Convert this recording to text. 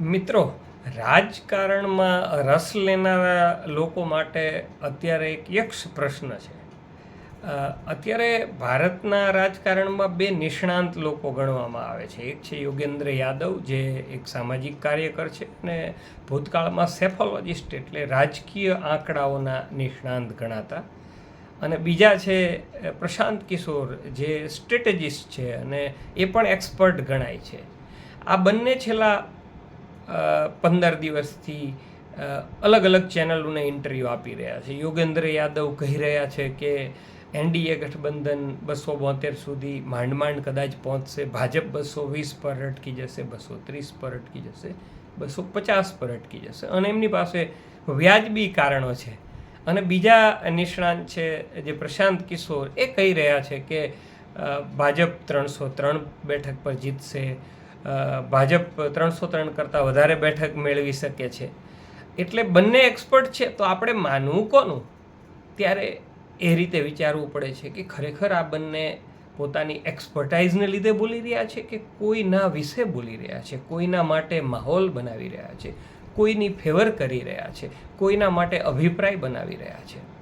મિત્રો, રાજકારણમાં રસ લેનારા લોકો માટે અત્યારે એક યક્ષ પ્રશ્ન છે. અત્યારે ભારતના રાજકારણમાં બે નિષ્ણાંત લોકો ગણવામાં આવે છે. એક છે યોગેન્દ્ર યાદવ, જે એક સામાજિક કાર્યકર છે અને ભૂતકાળમાં સેફોલોજિસ્ટ એટલે રાજકીય આંકડાઓના નિષ્ણાંત ગણાતા. અને બીજા છે પ્રશાંત કિશોર, જે સ્ટ્રેટેજિસ્ટ છે અને એ પણ એક્સપર્ટ ગણાય છે. આ બંને છેલ્લા પંદર દિવસથી અલગ અલગ ચેનલોને ઇન્ટરવ્યૂ આપી રહ્યા છે. યોગેન્દ્ર યાદવ કહી રહ્યા છે કે, એનડીએ ગઠબંધન બસો બોતેર સુધી માંડ માંડ કદાચ પહોંચશે. ભાજપ બસો વીસ પર અટકી જશે, બસો ત્રીસ પર અટકી જશે, બસો પચાસ પર અટકી જશે. અને એમની પાસે વ્યાજબી કારણો છે. અને બીજા નિષ્ણાંત છે, જે પ્રશાંત કિશોર, એ કહી રહ્યા છે કે ભાજપ ત્રણસો ત્રણ બેઠક પર જીતશે ભાજપ ત્રણસો ત્રણ કરતાં વધારે બેઠક મેળવી શકે છે. એટલે બંને એક્સપર્ટ છે, તો આપણે માનવું કોનું? ત્યારે એ રીતે વિચારવું પડે છે કે ખરેખર આ બંને પોતાની એક્સપર્ટાઇઝને લીધે બોલી રહ્યા છે કે કોઈના વિશે બોલી રહ્યા છે? કોઈના માટે માહોલ બનાવી રહ્યા છે? કોઈની ફેવર કરી રહ્યા છે? કોઈના માટે અભિપ્રાય બનાવી રહ્યા છે?